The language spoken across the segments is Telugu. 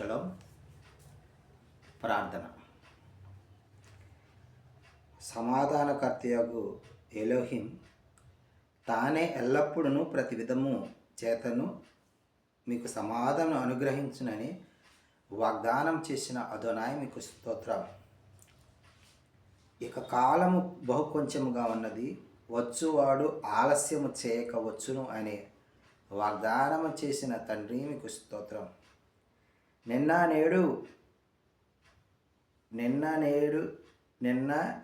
షలోం ప్రార్థన. సమాధానకర్తయగు ఎలోహిం తానే ఎల్లప్పుడూ ప్రతి విధము చేతను మీకు సమాధానం అనుగ్రహించునని వాగ్దానం చేసిన అదోనాయ మీకు స్తోత్రం. ఇక కాలము బహు కొంచెముగా ఉన్నది వచ్చువాడు ఆలస్యము చేయక వచ్చును అనే వాగ్దానము చేసిన తండ్రి మీకు స్తోత్రం. నిన్న నేడు. నిన్న నేడు. నిన్న.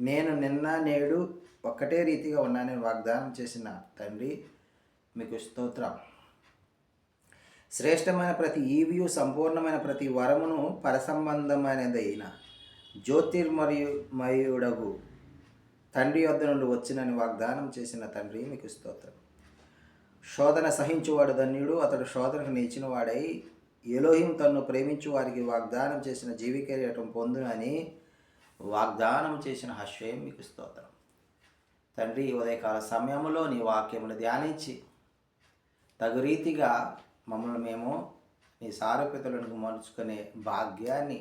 నేను నిన్న నేడు ఒక్కటే రీతిగా ఉన్నానని వాగ్దానం చేసిన తండ్రి మీకు స్తోత్రం. శ్రేష్టమైన ప్రతి ఈవియు సంపూర్ణమైన ప్రతి వరమును పరసంబంధమైనదైన జ్యోతిర్మయు మయుడగు తండ్రి వద్ద నుండి వచ్చినని వాగ్దానం చేసిన తండ్రి మీకు స్తోత్రం. శోధన సహించువాడు ధన్యుడు అతడు శోధనకు నిలిచిన వాడై ఎలోహిం తన్ను ప్రేమించు వారికి వాగ్దానం చేసిన జీవికర్యటం పొందునని వాగ్దానం చేసిన హర్షయం మీకు స్తోత్రం. తండ్రి ఉదయకాల సమయంలో నీ వాక్యమును ధ్యానించి తగు రీతిగా మమ్మల్ని మేము నీ సారూప్యతలను మలుచుకునే భాగ్యాన్ని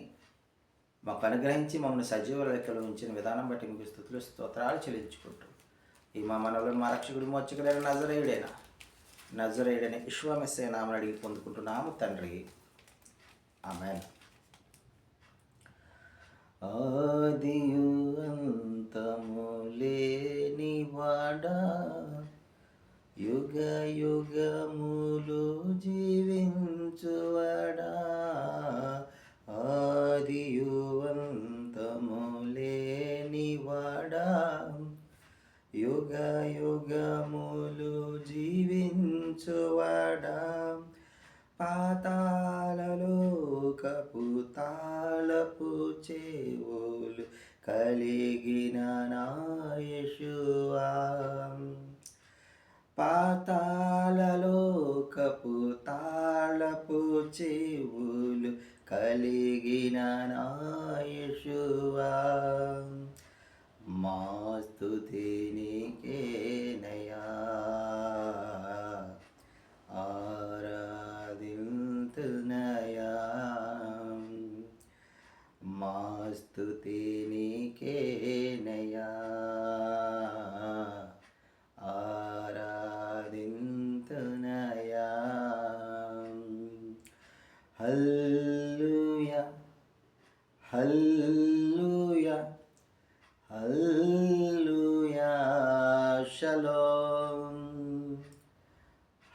మాకు అనుగ్రహించి మమ్మల్ని సజీవ లెక్కలు ఉంచిన విధానం బట్టి మీకు స్థుతులు స్తోత్రాలు చెల్లించుకుంటూ. ఈ మా మనవులను మా రక్షకుడు మోచకుడైన నజరేయుడైనా? నజరేయుడైన విశ్వమెస్సే నామని అడిగి పొందుకుంటున్నాము తండ్రి. ఆమె ఆదియు అంతము లేనివాడా యుగ యుగములు జీవించువడా. ఆదియు అంతము లేనివాడా యుగ యుగములు జీవించువడా పాతాలలోకపు తాళపు చేవులు కలిగిన నాయశువా పాతాలలోకపు తాళపు చెవులు కలిగిన నాయశువా మా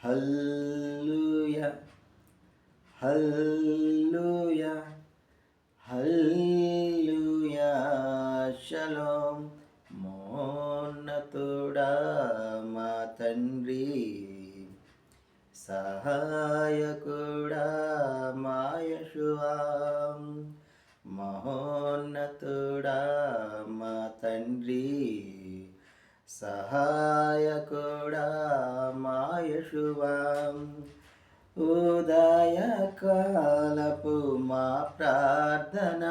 హల్లుయా హల్లుయా హల్లుయా షలోం. మోన్నతుడా మా తండ్రి సహాయకుడా మాయశువా మహోన్నతుడా మా తండ్రి సహా మా ప్రార్థన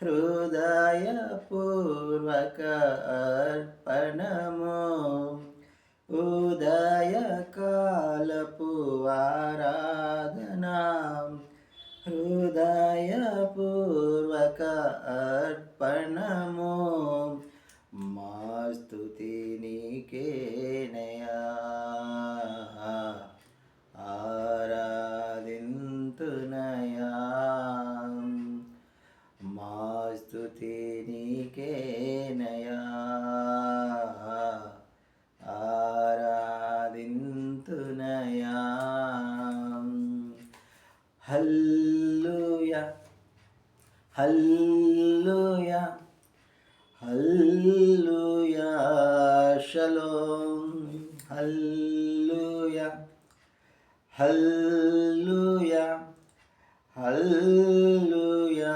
హృదయపూర్వక అర్పణము ఉదయకాలపు ఆరాధన హృదయపూర్వక అర్పణము స్తుతి నీకేనయా ఆరాధింతునయా హల్లుయా హల్లుయా హల్లుయా షలోం హల్లుయా హల్లుయా హల్లుయా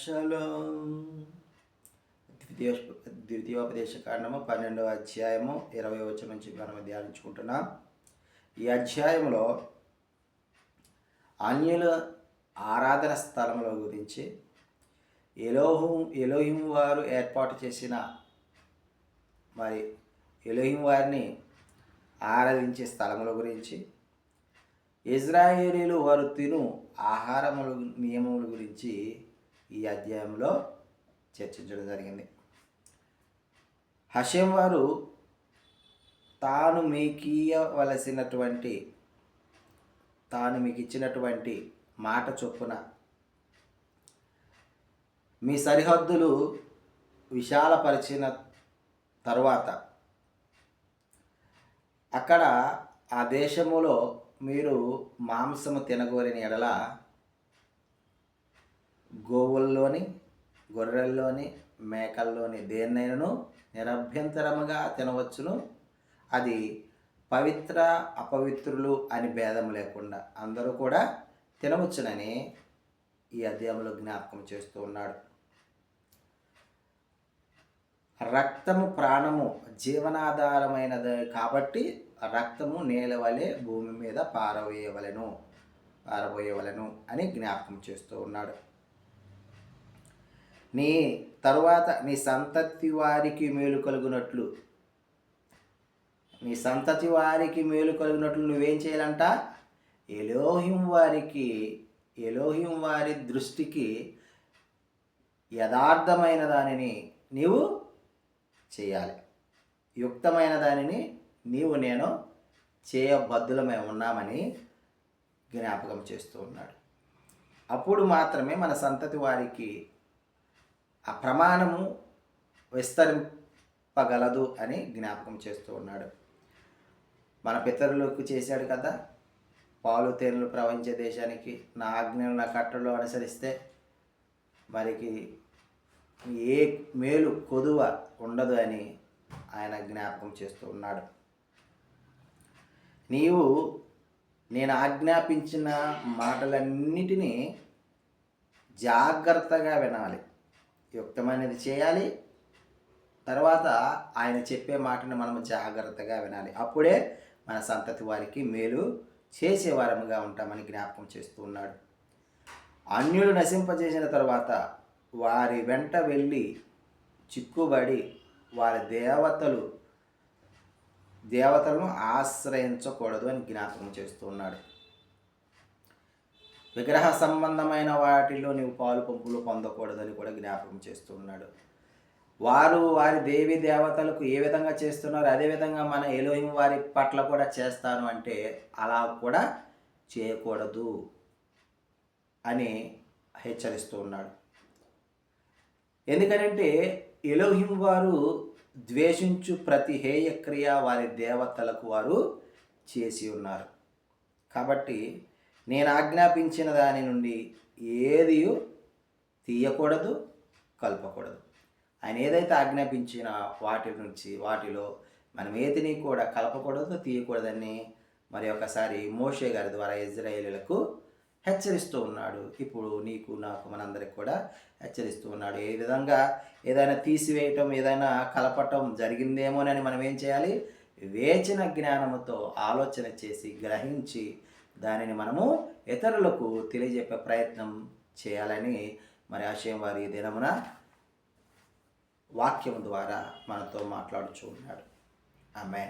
షలోం. ద్వితీయ ద్వితీయోపదేశ కాండము పన్నెండవ అధ్యాయము ఇరవై వచ్చి నుంచి మనం ధ్యానించుకుంటున్నాం. ఈ అధ్యాయంలో అన్యుల ఆరాధన స్థలముల గురించి ఎలోహం ఎలోహిం వారు ఏర్పాటు చేసిన మరి ఎలోహిం వారిని ఆరాధించే స్థలముల గురించి ఇజ్రాయేలీలు వారు తిను ఆహారముల నియమముల గురించి ఈ అధ్యాయంలో చర్చించడం జరిగింది. హషేం వారు తాను మీకీయవలసినటువంటి తాను మీకు ఇచ్చినటువంటి మాట చొప్పున మీ సరిహద్దులు విశాలపరిచిన తర్వాత అక్కడ ఆ దేశములో మీరు మాంసము తినగోరిని ఎడల గోవుల్లోని గొర్రెల్లోని మేకల్లోని దేన్నైనను నిరభ్యంతరముగా తినవచ్చును. అది పవిత్ర అపవిత్రులు అని భేదం లేకుండా అందరూ కూడా తినవచ్చునని ఈ అధ్యాయంలో జ్ఞాపకం చేస్తూ ఉన్నాడు. రక్తము ప్రాణము జీవనాధారమైనది కాబట్టి రక్తము నేల వలె భూమి మీద పారవేయవలను పారబోయవలెను అని జ్ఞాపకం చేస్తూ ఉన్నాడు. నీ తరువాత నీ సంతతి వారికి మేలు కలుగునట్లు. నీ సంతతి వారికి మేలు కలుగునట్లు నువ్వేం చేయాలంట? ఎలోహిం వారికి ఎలోహిం వారి దృష్టికి యథార్థమైన దానిని నీవు చేయాలి. యుక్తమైన దానిని నీవు నేను చేయబద్దులమై ఉన్నామని జ్ఞాపకం చేస్తూ ఉన్నాడు. అప్పుడు మాత్రమే మన సంతతి వారికి ఆ ప్రమాణము విస్తరింపగలదు అని జ్ఞాపకం చేస్తూ ఉన్నాడు. మన పితరులకు చేశాడు కదా. పాలు తేనెలు ప్రవహించే దేశానికి నా ఆజ్ఞలు నా కట్టలు అనుసరిస్తే మరికి ఏ మేలు కొదువ ఉండదు అని ఆయన జ్ఞాపకం చేస్తూ ఉన్నాడు. నీవు నేను ఆజ్ఞాపించిన మాటలన్నిటినీ జాగ్రత్తగా వినాలి. యుక్తమైనది చేయాలి. తర్వాత ఆయన చెప్పే మాటను మనం జాగ్రత్తగా వినాలి. అప్పుడే మన సంతతి వారికి మేలు చేసేవారముగా ఉంటామని జ్ఞాపకం చేస్తూ ఉన్నాడు. అన్యులు నశింపజేసిన తర్వాత వారి వెంట వెళ్ళి చిక్కుబడి వారి దేవతలు దేవతలను ఆశ్రయించకూడదు అని జ్ఞాపకం చేస్తూ ఉన్నాడు. విగ్రహ సంబంధమైన వాటిలో నీవు పాలు పంపులు పొందకూడదని కూడా జ్ఞాపకం చేస్తున్నాడు. వారు వారి దేవి దేవతలకు ఏ విధంగా చేస్తున్నారు అదే విధంగా మన ఎలోహిం వారి పట్ల కూడా చేస్తాను అంటే అలా కూడా చేయకూడదు అని హెచ్చరిస్తూ ఉన్నాడు. ఎందుకనంటే ఎలోహిం వారు ద్వేషించు ప్రతి హేయ క్రియ వారి దేవతలకు వారు చేసి ఉన్నారు. కాబట్టి నేను ఆజ్ఞాపించిన దాని నుండి ఏది తీయకూడదు కలపకూడదు. ఆయన ఏదైతే ఆజ్ఞాపించిన వాటి నుంచి వాటిలో మనం ఏతిని కూడా కలపకూడదు తీయకూడదని మరి ఒకసారి మోషే గారి ద్వారా ఇజ్రాయేలీలకు హెచ్చరిస్తూ ఉన్నాడు. ఇప్పుడు నీకు నాకు మనందరికి కూడా హెచ్చరిస్తూ ఉన్నాడు. ఏ విధంగా ఏదైనా తీసివేయటం ఏదైనా కలపటం జరిగిందేమోనని మనం ఏం చేయాలి? వేచిన జ్ఞానముతో ఆలోచన చేసి గ్రహించి దానిని మనము ఇతరులకు తెలియజెప్పే ప్రయత్నం చేయాలని మరి ఆశయం వారి దినమున వాక్యం ద్వారా మనతో మాట్లాడుచూ ఉన్నాడు. ఆమె